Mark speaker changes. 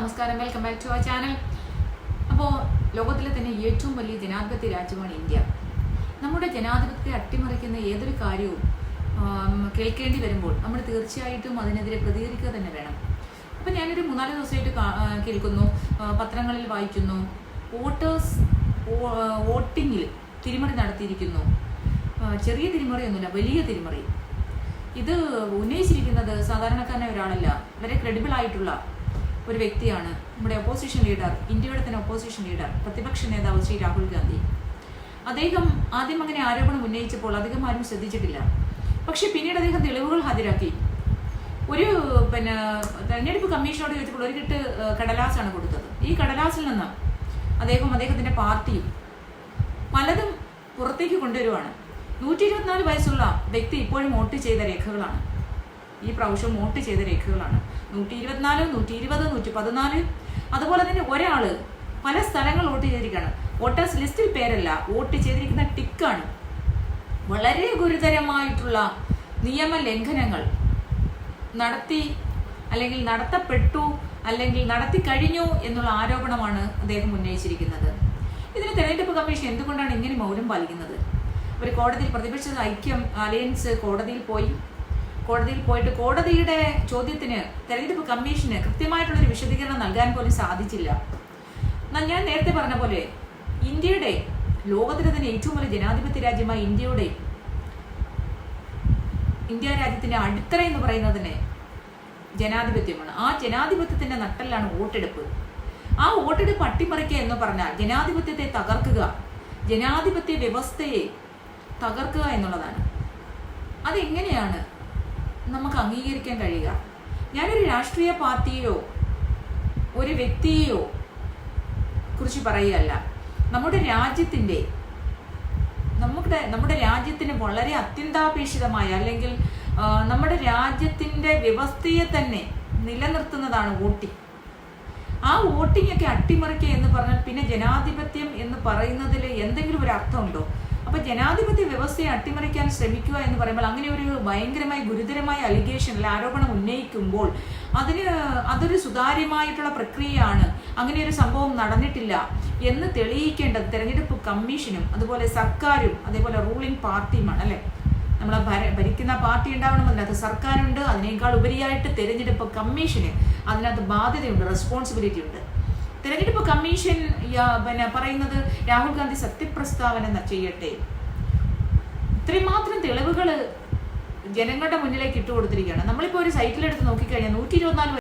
Speaker 1: നമസ്കാരം. Welcome back to our channel അപ്പോൾ ലോകത്തിലെ തന്നെ ഏറ്റവും വലിയ ജനാധിപത്യ രാജ്യമാണ് ഇന്ത്യ. നമ്മുടെ ജനാധിപത്യത്തെ അട്ടിമറിക്കുന്ന ഏതൊരു കാര്യവും കേൾക്കേണ്ടി വരുമ്പോൾ നമ്മൾ തീർച്ചയായിട്ടും അതിനെതിരെ പ്രതികരിക്കുക തന്നെ വേണം. അപ്പം ഞാനൊരു മൂന്നാൽ ദിവസമായിട്ട് കേൾക്കുന്നു പത്രങ്ങളിൽ വായിക്കുന്നു. വോട്ടേഴ്സ് വോട്ടിങ്ങിൽ തിരിമറി നടത്തിയിരിക്കുന്നു. ചെറിയ തിരിമറിയൊന്നുമില്ല വലിയ തിരിമറി. ഇത് ഉന്നയിച്ചിരിക്കുന്നത് സാധാരണക്കാരനായ ഒരാളല്ല വളരെ ക്രെഡിബിൾ ആയിട്ടുള്ള ഒരു വ്യക്തിയാണ് നമ്മുടെ ഒപ്പോസിഷൻ ലീഡർ ഇന്ത്യയുടെ തന്നെ ഒപ്പോസിഷൻ ലീഡർ പ്രതിപക്ഷ നേതാവ് ശ്രീ രാഹുൽ ഗാന്ധി. അദ്ദേഹം ആദ്യം അങ്ങനെ ആരോപണം ഉന്നയിച്ചപ്പോൾ അധികം ആരും ശ്രദ്ധിച്ചിട്ടില്ല. പക്ഷെ പിന്നീട് അദ്ദേഹം തെളിവുകൾ ഹാജരാക്കി. ഒരു പിന്നെ തെരഞ്ഞെടുപ്പ് കമ്മീഷനോട് ചോദിച്ചപ്പോൾ ഒരു കിട്ട് കടലാസാണ് കൊടുത്തത്. ഈ കടലാസിൽ നിന്ന് അദ്ദേഹം അദ്ദേഹത്തിന്റെ പാർട്ടിയും പലതും പുറത്തേക്ക് കൊണ്ടുവരുവാണ്. നൂറ്റി ഇരുപത്തിനാല് വയസ്സുള്ള വ്യക്തി ഇപ്പോഴും വോട്ട് ചെയ്ത രേഖകളാണ്. ഈ പ്രാവശ്യം വോട്ട് ചെയ്ത രേഖകളാണ്. നൂറ്റി ഇരുപത്തിനാല് നൂറ്റി ഇരുപത് നൂറ്റി പതിനാല് അതുപോലെ തന്നെ ഒരാൾ പല സ്ഥലങ്ങൾ വോട്ട് ചെയ്തിരിക്കുകയാണ്. വോട്ടേഴ്സ് ലിസ്റ്റിൽ പേരല്ല വോട്ട് ചെയ്തിരിക്കുന്ന ടിക്കാണ്. വളരെ ഗുരുതരമായിട്ടുള്ള നിയമ ലംഘനങ്ങൾ നടത്തി അല്ലെങ്കിൽ നടത്തപ്പെട്ടു അല്ലെങ്കിൽ നടത്തി കഴിഞ്ഞു എന്നുള്ള ആരോപണമാണ് അദ്ദേഹം ഉന്നയിച്ചിരിക്കുന്നത്. ഇതിന് തെരഞ്ഞെടുപ്പ് കമ്മീഷൻ എന്തുകൊണ്ടാണ് ഇങ്ങനെ മൗനം പാലിക്കുന്നത്? ഒരു കോടതിയിൽ പ്രതിപക്ഷ ഐക്യം അലയൻസ് കോടതിയിൽ പോയി. കോടതിയിൽ പോയിട്ട് കോടതിയുടെ ചോദ്യത്തിന് തെരഞ്ഞെടുപ്പ് കമ്മീഷന് കൃത്യമായിട്ടുള്ളൊരു വിശദീകരണം നൽകാൻ പോലും സാധിച്ചില്ല. എന്നാൽ ഞാൻ നേരത്തെ പറഞ്ഞ പോലെ ഇന്ത്യയുടെ ലോകത്തിലെ തന്നെ ഏറ്റവും വലിയ ജനാധിപത്യ രാജ്യമായ ഇന്ത്യയുടെ ഇന്ത്യ രാജ്യത്തിന്റെ അടിത്തറ എന്ന് പറയുന്നതിന് ജനാധിപത്യമാണ്. ആ ജനാധിപത്യത്തിന്റെ നട്ടലാണ് വോട്ടെടുപ്പ്. ആ വോട്ടെടുപ്പ് അട്ടിമറിക്കുക എന്ന് പറഞ്ഞാൽ ജനാധിപത്യത്തെ തകർക്കുക ജനാധിപത്യ വ്യവസ്ഥയെ തകർക്കുക എന്നുള്ളതാണ്. അതെങ്ങനെയാണ് നമുക്ക് അംഗീകരിക്കാൻ കഴിയുക. ഞാനൊരു രാഷ്ട്രീയ പാർട്ടിയെയോ ഒരു വ്യക്തിയെയോ കുറിച്ച് പറയുകയല്ല. നമ്മുടെ രാജ്യത്തിന്റെ നമ്മുടെ നമ്മുടെ രാജ്യത്തിന് വളരെ അത്യന്താപേക്ഷിതമായ അല്ലെങ്കിൽ നമ്മുടെ രാജ്യത്തിന്റെ വ്യവസ്ഥയെ തന്നെ നിലനിർത്തുന്നതാണ് വോട്ടിംഗ്. ആ വോട്ടിംഗ് ഒക്കെ അട്ടിമറിക്കുക എന്ന് പറഞ്ഞാൽ പിന്നെ ജനാധിപത്യം എന്ന് പറയുന്നതിൽ എന്തെങ്കിലും ഒരു അർത്ഥമുണ്ടോ? അപ്പൊ ജനാധിപത്യ വ്യവസ്ഥയെ അട്ടിമറിക്കാൻ ശ്രമിക്കുക എന്ന് പറയുമ്പോൾ അങ്ങനെ ഒരു ഭയങ്കരമായി ഗുരുതരമായ അലിഗേഷൻ അല്ല ആരോപണം ഉന്നയിക്കുമ്പോൾ അതിന് അതൊരു സുതാര്യമായിട്ടുള്ള പ്രക്രിയയാണ്. അങ്ങനെ ഒരു സംഭവം നടന്നിട്ടില്ല എന്ന് തെളിയിക്കേണ്ടത് തെരഞ്ഞെടുപ്പ് കമ്മീഷനും അതുപോലെ സർക്കാരും അതേപോലെ റൂളിംഗ് പാർട്ടിയുമാണ് അല്ലെ? നമ്മൾ ഭരിക്കുന്ന പാർട്ടി ഉണ്ടാവണമെന്നില്ല. അതിനകത്ത് സർക്കാരുണ്ട്. അതിനേക്കാൾ ഉപരിയായിട്ട് തെരഞ്ഞെടുപ്പ് കമ്മീഷന് അതിനകത്ത് ബാധ്യതയുണ്ട് റെസ്പോൺസിബിലിറ്റി ഉണ്ട്. തെരഞ്ഞെടുപ്പ് കമ്മീഷൻ പിന്നെ പറയുന്നത് രാഹുൽ ഗാന്ധി സത്യപ്രസ്താവന ചെയ്യട്ടെ. ഇത്രയും മാത്രം തെളിവുകൾ ജനങ്ങളുടെ മുന്നിലേക്ക് ഇട്ടുകൊടുത്തിരിക്കുകയാണ്. നമ്മളിപ്പോൾ ഒരു സൈറ്റിലെടുത്ത് നോക്കിക്കഴിഞ്ഞാൽ നൂറ്റി ഇരുപത്തിനാല്